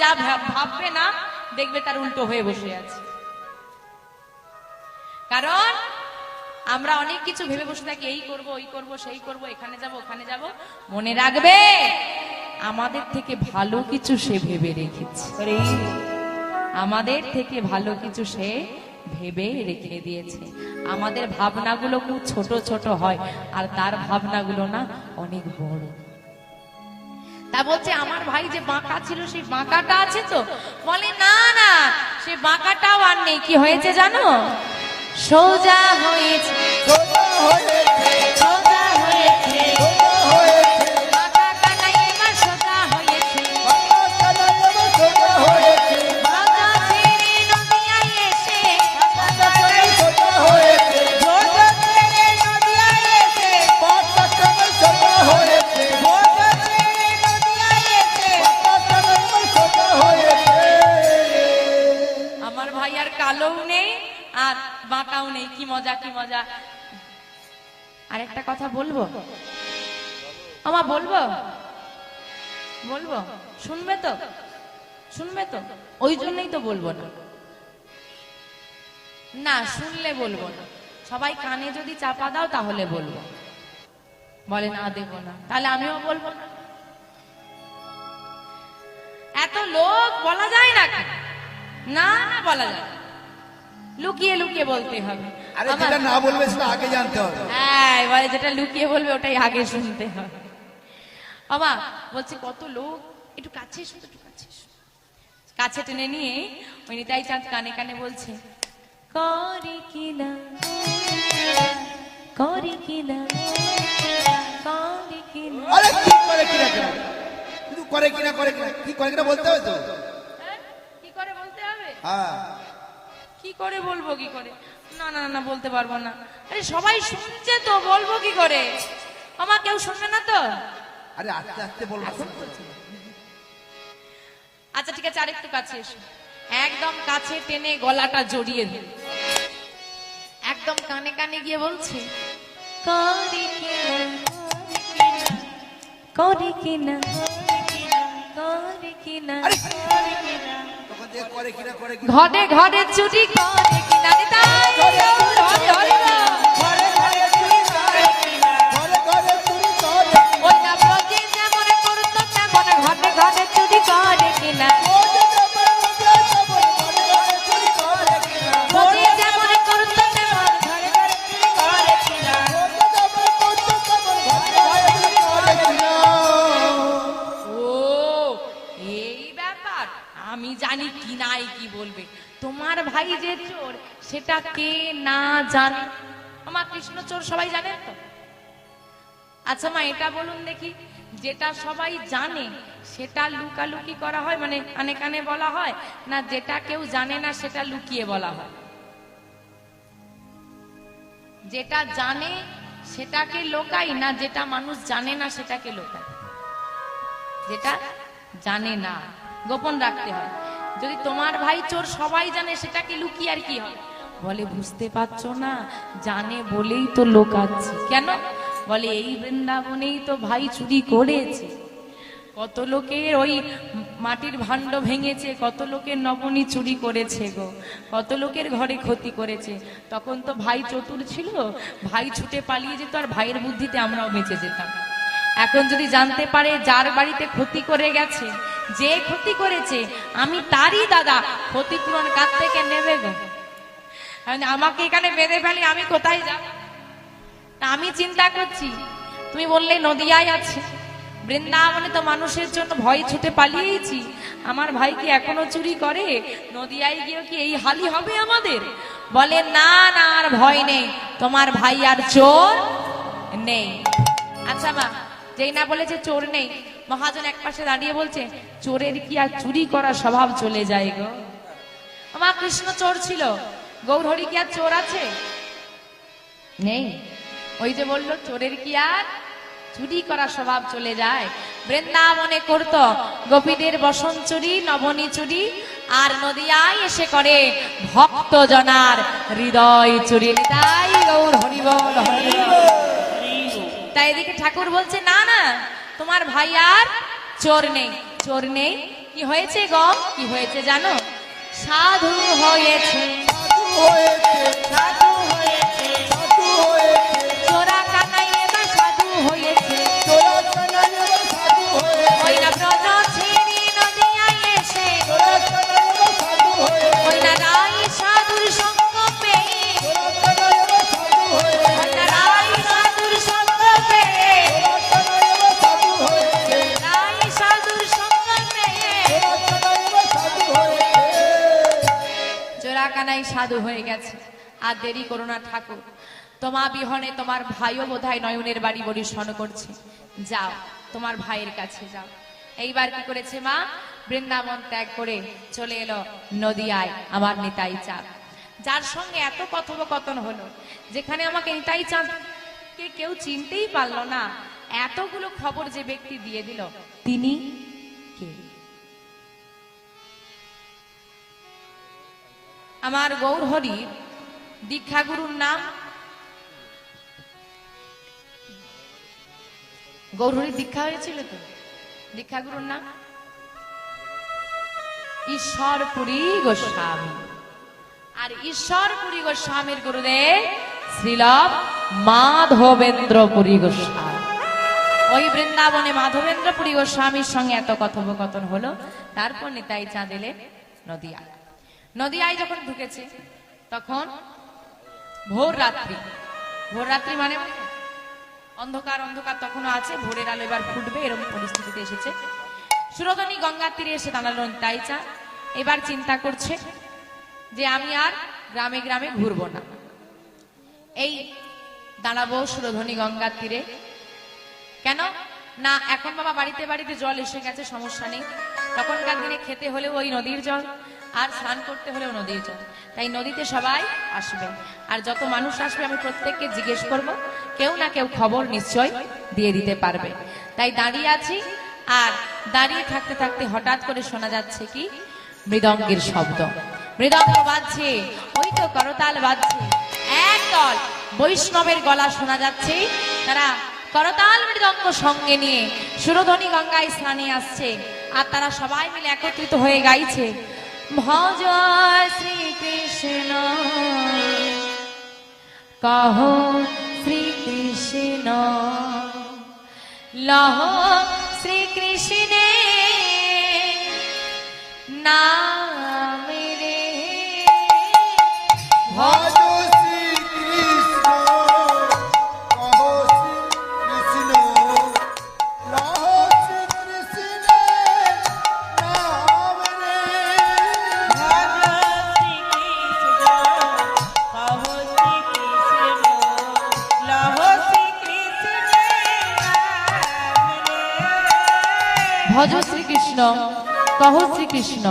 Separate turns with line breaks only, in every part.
যা ভাববে না, দেখবে তার উল্টো হয়ে বসে আছে। কারণ আমরা অনেক কিছু ভেবে বসে থাকি, এই করব, ওই করব, সেই করব, এখানে যাব, ওখানে যাব। মনে রাখবে, আমাদের থেকে ভালো কিছু সে ভেবে রেখেছে। আমাদের থেকে ভালো কিছু সে ভেবে রেখে দিয়েছে। আমাদের ভাবনাগুলো খুব ছোট ছোট হয়, আর তার ভাবনাগুলো না অনেক বড়। তা বলছে, আমার ভাই যে বাঁকা ছিল, সেই বাঁকাটা আছে তো? বলে, না না, সে বাঁকাটাও আর নেই। কি হয়েছে জানো? সোজা হয়েছে
সোজা হয়েছে
সোজা হয়েছে নেই আর বাঁকাও নেই। কি মজা কি মজা। কথা বলব? আমা বলব? বলব? শুনবে তো? শুনবে তো? ওই জন্যই তো বলব না। না, শুনলে বলব না। সবাই কানে যদি চাপা দাও, তাহলে বলব। বলে, না, দেবো না। তাহলে আমিও বলব না। এত লোক বলা যায় না না, বলা যায়। লুকিয়ে লুকিয়ে বলতে হবে।
আরে যেটা না বলবে সেটা আগে জানতে হবে।
হ্যাঁ এবারে যেটা লুকিয়ে বলবে ওটাই আগে শুনতে হবে। বাবা বলছে কত লোক? একটু কাছে এসো একটু কাছে এসো। কাছে টেনে নিয়ে ওই নিতাই চাঁদ কানে কানে বলছে করে কিনা করে কিনা করে কিনা
আরে কি করে কিনা? করে কিনা করে কিনা কি করে কিনা বলতে হবে তো?
হ্যাঁ? কি করে বলতে হবে?
হ্যাঁ।
কি করে বলব কি করে? না না না, বলতে পারব না। আরে সবাই শুনছে তো বলব কি করে? আমার কেউ শুনবে না তো?
আরে আস্তে আস্তে বলব।
আচ্ছা ঠিক আছে। আরেকটু কাছে এসো। একদম কাছে টেনে গলাটা জড়িয়ে দিল একদম কানে কানে গিয়ে বলছে করে কিনা করে কিনা করে কিনা
করে করে কিনা
ঘরে ঘরে চুরি করে কিনা।
ঘরে ঘরে ঘরে চুরি করে
নাই কি বলবে? তোমার ভাই যে চোর, সেটা কে না জানে? আমার কৃষ্ণ চোর সবাই জানে তো? আচ্ছা মা, এটা বলুন দেখি, যেটা সবাই জানে, সেটা লুকালুকি করা হয়? মানে কানে কানে বলা হয়? না যেটা কেউ জানে না, সেটা লুকিয়ে বলা হয়? যেটা জানে, সেটাকে লোকাই, না যেটা মানুষ জানে না, সেটাকে লোকাই? যেটা জানে না, গোপন রাখতে হয়। যদি তোমার ভাই চোর সবাই জানে সেটাকে লুকিয়ে আর কি হয় বলে, বুঝতে পারছ না, জানে বলেই তো লোক আছে। কেন? বলে, এই বৃন্দাবনেই তো ভাই চুরি করেছে। কত লোকের ওই মাটির ভাণ্ড ভেঙেছে, কত লোকের নবনী চুরি করেছে গো, কত লোকের ঘরে ক্ষতি করেছে। তখন তো ভাই চতুর ছিল, ভাই ছুটে পালিয়ে যেত, আর ভাইয়ের বুদ্ধিতে আমরাও বেঁচে যেতাম। এখন যদি জানতে পারে যার বাড়িতে ক্ষতি করে গেছে, যে ক্ষতি করেছে, আমি তারই দাদা ক্ষতিপূরণ কার থেকে নেবে গো? আমাকে এখানে বেঁধে ফেলি, আমি কোথায় যাব? আমি চিন্তা করছি, তুমি বললে নদিয়ায় আছে। বৃন্দাবনে তো মানুষের জন্য ভয় ছুটে পালিয়েছি। আমার ভাই কি এখনও চুরি করে? নদিয়ায় গিয়ে কি এই হালি হবে আমাদের? বলে, না না, আর ভয় নেই। তোমার ভাই আর চোর নেই। আচ্ছা মা যেই না বলেছে চোর নেই। মহাজন এক পাশে দাঁড়িয়ে বলছে চোরের কি আর চুরি করার স্বভাব চলে যায় গো? আমার কৃষ্ণ চোর ছিল। গৌরহরি কি আর চোর আছে? নেই। ওই যে বলল চোরের কি আর চুরি করার স্বভাব চলে যায়? বৃন্দাবনে করত। গোপীদের বসন চুরি নবনী চুরি আর নদিয়ায় এসে করে ভক্ত জনার হৃদয় চুরি। তাই গৌর হরিবল হরিবল তাই এদিকে ঠাকুর বলছে না তোমার ভাই আর চোর নেই। চোর নেই? কি হয়েছে গো? কি হয়েছে জানো? সাধু হয়েছে। কানাই সাধু হয়ে গেছে। আর দেরি করো না ঠাকুর। তোমা বিহনে তোমার ভাইও বোধহয় নয়নের বাড়ি পরিশ্রণ করছে। যাও, তোমার ভাইয়ের কাছে যাও। এইবার কি করেছে মা? বৃন্দাবন ত্যাগ করে চলে এলো নদিয়ায় আমার নিতাই চাঁদ। যার সঙ্গে এত কথোপকথন হলো, যেখানে আমাকে নিতাই চাঁদ কে কেউ চিনতেই পারল না। এতগুলো খবর যে ব্যক্তি দিয়ে দিল, তিনি আমার গৌরহরির দীক্ষাগুরুর নাম। গৌরহরির দীক্ষা হয়েছিল তো? দীক্ষাগুরুর নাম? ঈশ্বরপুরী গোস্বামী। আর ঈশ্বরপুরী গোস্বামীর গুরুদেব শ্রীলভ মাধবেন্দ্রপুরী গোস্বামী। ওই বৃন্দাবনে মাধবেন্দ্র মাধবেন্দ্রপুরী গোস্বামীর সঙ্গে এত কথোপকথন হলো, তারপর নিতাই চাঁদ এলেন নদিয়া নদিয়ায় যখন ঢুকেছে, তখন ভোর রাত্রি। ভোর রাত্রি মানে অন্ধকার অন্ধকার তখনও আছে, ভোরের আলো এবার ফুটবে, এরকম পরিস্থিতিতে এসেছে। সুরধনী গঙ্গার তীরে এসে দাঁড়াল নিতাই চাঁদ এবার চিন্তা করছে যে আমি আর গ্রামে গ্রামে ঘুরবো না। এই দাঁড়াবো সুরধনী গঙ্গার তীরে। কেন? না, এখন বাবা বাড়িতে বাড়িতে জল এসে গেছে, সমস্যা নেই। তখনকার দিনে খেতে হলেও ওই নদীর জল। আর স্নান করতে হলেও নদীর জল। তাই নদীতে সবাই আসবে। আর যত মানুষ আসবে, আমি প্রত্যেককে জিজ্ঞেস করব, কেউ না কেউ খবর নিশ্চয় দিয়ে দিতে পারবে। তাই দাঁড়িয়ে আছি। আর দাঁড়িয়ে থাকতে থাকতে হঠাৎ করে শোনা যাচ্ছে কি? মৃদঙ্গের শব্দ। মৃদঙ্গ বাজছে। ওই তো করতাল বাজছে। একদল বৈষ্ণবের গলা শোনা যাচ্ছে। তারা করতাল মৃদঙ্গ সঙ্গে নিয়ে সুরধ্বনি গঙ্গায় স্নানে আসছে। আর তারা সবাই মিলে একত্রিত হয়ে গাইছে। ভজ শ্রীকৃষ্ণ। কহ শ্রীকৃষ্ণ লহ
ভজ শ্রীকৃষ্ণ, কহ শ্রীকৃষ্ণ।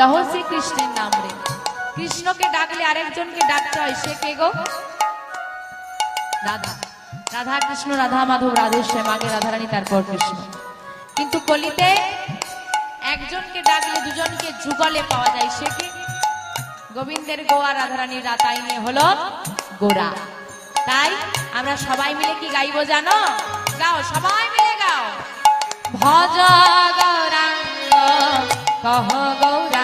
লহ শ্রীকৃষ্ণের নাম রে।
কৃষ্ণকে ডাকলে আরেকজনকে ডাকতে হয়, সে কে গো? রাধা। রাধা কৃষ্ণ, রাধা মাধব রাধেশ্যাম আগে রাধারানী, তারপর কৃষ্ণ। কিন্তু কলিতে একজনকে ডাকলে দুজনকে যুগলে পাওয়া যায়, সে কে? গোবিন্দের গোয়া রাধারানীর রাতাই নিয়ে হলো গোরা তাই আমরা সবাই মিলে কি গাইবো জানো? গাও, সবাই মিলে গাও। ভজ গৌরাঙ্গ কহ গৌরাঙ্গ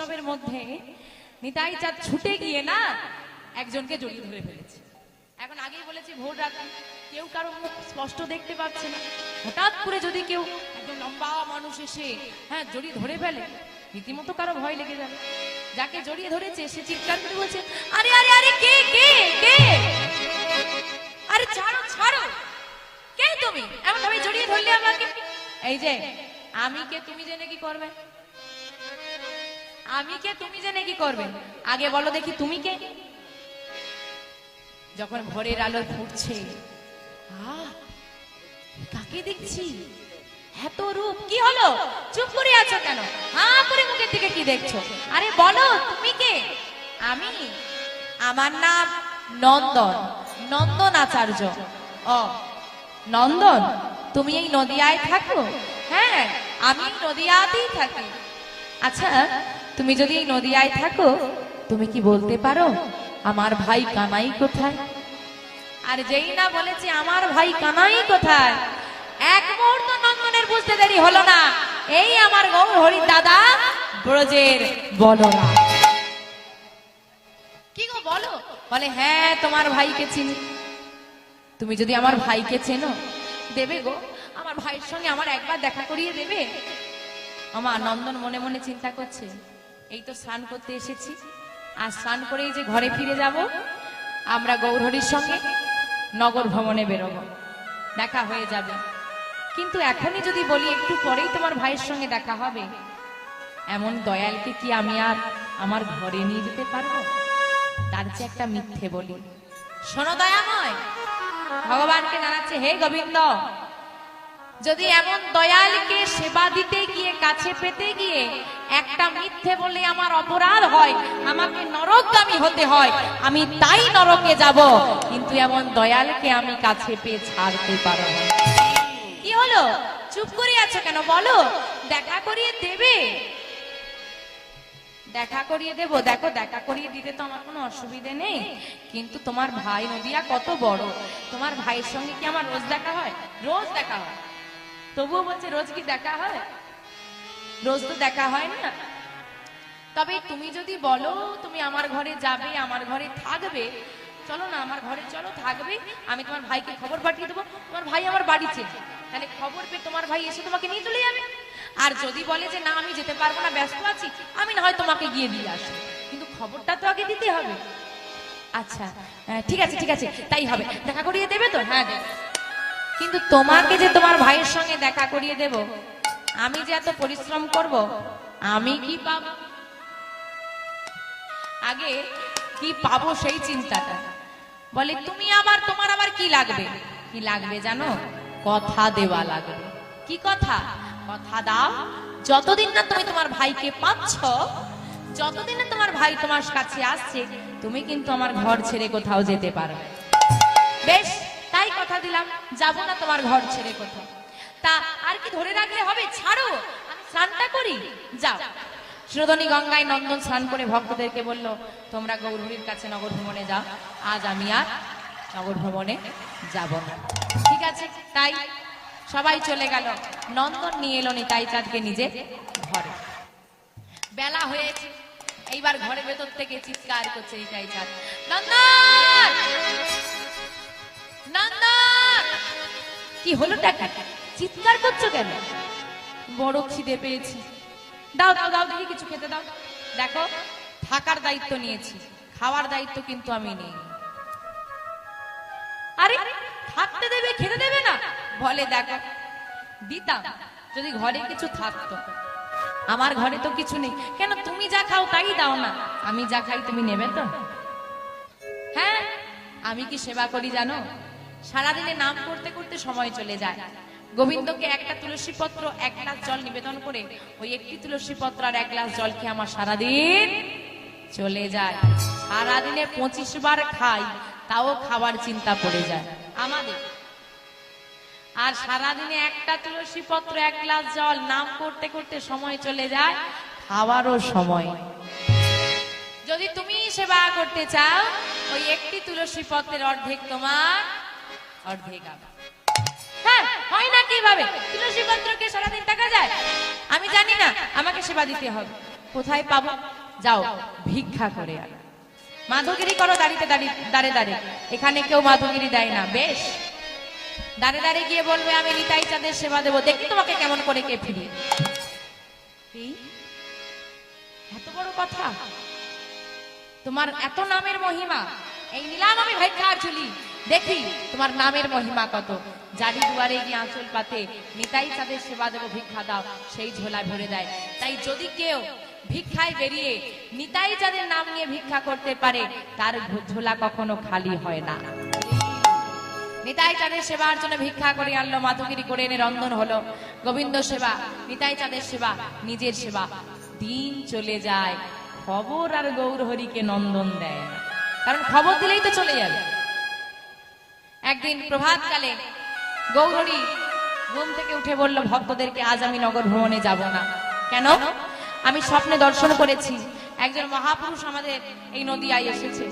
বৈষ্ণবের মধ্যে নিতাই চাঁদ ছুটে গিয়ে না একজনকে জড়িয়ে ধরে ফেলেছে। এখন আগেই বলেছি ভোট রাখুন কেউ কারও মুখ স্পষ্ট দেখতে পাচ্ছে না। হঠাৎ করে যদি কেউ একজন লম্বা মানুষ এসে হ্যাঁ জড়িয়ে ধরে ফেলে, রীতিমতো কারও ভয় লেগে যাবে। যাকে জড়িয়ে ধরেছে, সে চিৎকার করে বলছে, আরে আরে আরে, কে কে কে? আরে, ছাড়ো ছাড়ো। কে তুমি? এমন ভাবে জড়িয়ে ধরলে আমাকে? এই যে, আমি কে, তুমি জেনে কি করবে? আমি কে, তুমি জেনে কি করবে? আগে বলো দেখি তুমি কে? যখন ভোরের আলো ফুটছে কাকে দেখছি? এত রূপ, কি হলো? চুপ করে আছো কেন? হা করে মুখের দিকে কি দেখছ? আরে বলো, তুমি কে? আমি, আমার নাম নন্দন নন্দন আচার্য। ও, নন্দন, তুমি এই নদিয়ায় থাকো? হ্যাঁ আমি নদিয়াতেই থাকি। আচ্ছা তুমি যদি এই নদিয়ায় থাকো, তুমি কি বলতে পারো আমার ভাই কানাই কোথায়? আর যেই না বলেছে আমার ভাই কানাই কোথায়? এক মুহূর্ত নন্দনের বুঝতে দেরি হলো না। এই আমার গৌর হরি দাদা ব্রজের বলো না কি গো, বলো? বলে হ্যাঁ তোমার ভাইকে চিনি। তুমি যদি আমার ভাইকে চেনো, দেবে গো। আমার ভাইয়ের সঙ্গে আমার একবার দেখা করিয়ে দেবে। আমার নন্দন মনে মনে চিন্তা করছে। এই তো স্নান করতে এসেছি। আর স্নান করেই যে ঘরে ফিরে যাব, আমরা গৌরহরির সঙ্গে নগর ভ্রমণে বেরোবো। দেখা হয়ে যাবে। কিন্তু এখনই যদি বলি, একটু পরেই তোমার ভাইয়ের সঙ্গে দেখা হবে। এমন দয়ালকে কি আমি আর আমার ঘরে নিয়ে যেতে পারব? তার চেয়ে একটা মিথ্যে বলি। শোনো দয়াময়, ভগবানকে জানাচ্ছে, হে গোবিন্দ! যদি এমন দয়ালকে সেবা দিতে গিয়ে, কাছে পেতে গিয়ে একটা মিথ্যে বলে আমার অপরাধ হয়, আমাকে নরকগামী হতে হয়, আমি তাই নরকে যাব, কিন্তু এমন দয়ালকে আমি কাছে পেয়ে ছাড়তে পারব না। কি হলো? চুপ করে আছো কেন? বলো। দেখা করিয়ে দেবে? দেখা করিয়ে দেবো। দেখো, দেখা করিয়ে দিতে তো আমার কোনো অসুবিধে নেই। কিন্তু তোমার ভাই নদিয়া কত বড়। তোমার ভাইয়ের সঙ্গে কি আমার রোজ দেখা হয়? রোজ দেখা হয়। তবুও বলছে, রোজ কি দেখা হয়? রোজ তো দেখা হয় না। তবে তুমি যদি বলো, তুমি আমার ঘরে যাবে, আমার ঘরে থাকবে। চলো না, আমার ঘরে চলো, থাকবে। আমি তোমার ভাইকে খবর পাঠিয়ে দেবো। তোমার ভাই আমার বাড়ি চেয়ে তাহলে খবর পেয়ে তোমার ভাই এসে তোমাকে নিয়ে চলে যাবে। আর যদি বলে যে, না, আমি যেতে পারব না, ব্যস্ত আছি, আমি না হয় তোমাকে গিয়ে দিয়ে আসব। কিন্তু খবরটা তো আগে দিতে হবে। আচ্ছা ঠিক আছে ঠিক আছে, তাই হবে। দেখা করিয়ে দেবে তো? হ্যাঁ কিন্তু তোমাকে যে তোমার ভাইয়ের সঙ্গে দেখা করিয়ে দেব, আমি যে এত পরিশ্রম করব, আমি কি পাবো? আগে কি পাবো সেই চিন্তাটা। বলে, তুমি আবার, তোমার আবার কি লাগবে? কি লাগবে জানো? কথা দেওয়া লাগবে। কি কথা? কথা দাও। যতদিন না তুমি তোমার ভাইকে পাচ্ছ, যতদিন না তোমার ভাই তোমার কাছে আসছে, তুমি কিন্তু আমার ঘর ছেড়ে কোথাও যেতে পারবে বেশ। কথা দিলাম, যাব না তোমার ঘর ছেড়ে কোথাও। তা আর কি ধরে রাখলে হবে? ছাড়ো স্নানটা করি, যাও। সুরধনী গঙ্গায় নন্দন স্নান করে ভক্তদেরকে বলল, তোমরা গৌরহরির কাছে নগর ভ্রমণে যাও। আজ আমি আর নগর ভ্রমণে যাব না। ঠিক আছে, তাই সবাই চলে গেল। নন্দন নিয়ে এলো নিতাই চাঁদকে নিজে ঘরে। বেলা হয়েছে, এইবার ঘরের ভেতর থেকে চিৎকার করছে নিতাই চাঁদ নন্দন! নন্দন! কি হলো টাকা? চিৎকার করছ কেন? বড় খিদে পেয়েছি। দাও দাও দাও, দেখি কিছু খেতে দাও। দেখো, থাকার দায়িত্ব নিয়েছি, খাওয়ার দায়িত্ব কিন্তু আমি নেই। আরে, থাকতে দেবে, খেতে দেবে না? বলে দেখো, দিতাম, যদি ঘরে কিছু থাকতো। আমার ঘরে তো কিছু নেই। কেন তুমি যা খাও তাই দাও না? আমি যা খাই তুমি নেবে তো? হ্যাঁ আমি কি সেবা করি জানো? সারাদিনে নাম করতে করতে সময় চলে যায়। গোবিন্দকে একটা তুলসী পত্র এক গ্লাস জল নিবেদন করে, ওই একটি তুলসী পত্র আর এক গ্লাস জল খেয়ে আমার সারাদিন চলে যায়। সারাদিনে পঁচিশ বার খাই, তাও খাবার চিন্তা পড়ে যায়। আমাদের। আর সারাদিনে একটা তুলসী পত্র এক গ্লাস জল, নাম করতে করতে সময় চলে যায়, খাওয়ারও সময়। যদি তুমি সেবা করতে চাও, ওই একটি তুলসী পত্রের অর্ধেক তোমার হ্যাঁ আমি জানি না, আমাকে সেবা দিতে হবে। কোথায় পাবো? যাও, ভিক্ষা করে আনো। মাধবগিরি করো দাঁড়িতে দাঁড়িয়ে দাঁড়ে দাঁড়ে। এখানে কেউ মাধবগিরি দেয় না, বেশ। দাঁড়ে দাঁড়ে গিয়ে বলবে, আমি নিতাই চাঁদের সেবা দেবো। দেখি তোমাকে কেমন করে কে ফিরিয়ে? এত বড় কথা? তোমার এত নামের মহিমা? এই নিলাম আমি ভিক্ষার ঝুলি দেখি তোমার নামের মহিমা কত। জারি দুয়ারে গিয়ে আঁচল পাতে নিতাই চাঁদের সেবা দেবো ভিক্ষা দাও, সেই ঝোলা ভরে দেয়। তাই যদি কেউ ভিক্ষায় বেরিয়ে নিতাই চাঁদের নাম নিয়ে ভিক্ষা করতে পারে, তার ঝোলা কখনো খালি হয় না। নিতাই চাঁদের সেবার জন্য ভিক্ষা করে আনলো, মাধুগিরি করে এনে রন্ধন হলো। গোবিন্দ সেবা, নিতাই চাঁদের সেবা, নিজের সেবা। দিন চলে যায়, খবর আর গৌর হরিকে নন্দন দেয় কারণ খবর দিলেই তো চলে যাবে। একদিন প্রভাতকালে গৌরী ঘুম থেকে উঠে বলল, ভক্তদেরকে আজ আমি নগর ভ্রমণে যাব না। কেন? আমি স্বপ্নে দর্শন করেছি। একজন মহাপুরুষ আমাদের এই নদী আই এসেছে।